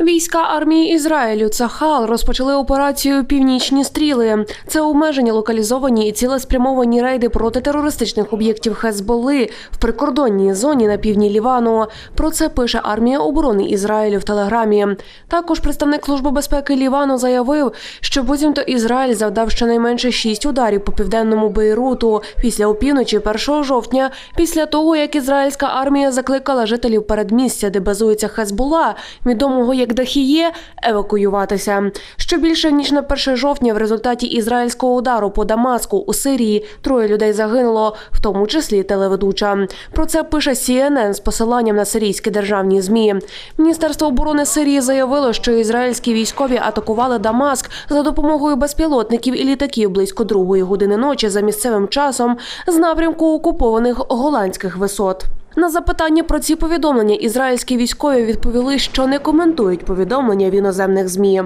Війська армії Ізраїлю Цахал розпочали операцію Північні стріли. Це обмежені локалізовані і цілеспрямовані рейди проти терористичних об'єктів Хезболи в прикордонній зоні на півдні Лівану. Про це пише армія оборони Ізраїлю в телеграмі. Також представник служби безпеки Лівану заявив, що буцімто Ізраїль завдав щонайменше шість ударів по південному Бейруту після опівночі 1 жовтня, після того як ізраїльська армія закликала жителів передмістя, де базується Хезбула, відомого як Дахіє, евакуюватися. Що більше ніж на 1 жовтня, в результаті ізраїльського удару по Дамаску у Сирії троє людей загинуло, в тому числі телеведуча. Про це пише CNN з посиланням на сирійські державні змі. Міністерство оборони Сирії заявило, що ізраїльські військові атакували Дамаск за допомогою безпілотників і літаків близько другої години ночі за місцевим часом з напрямку окупованих голландських висот. На запитання про ці повідомлення ізраїльські військові відповіли, що не коментують повідомлення в іноземних змі.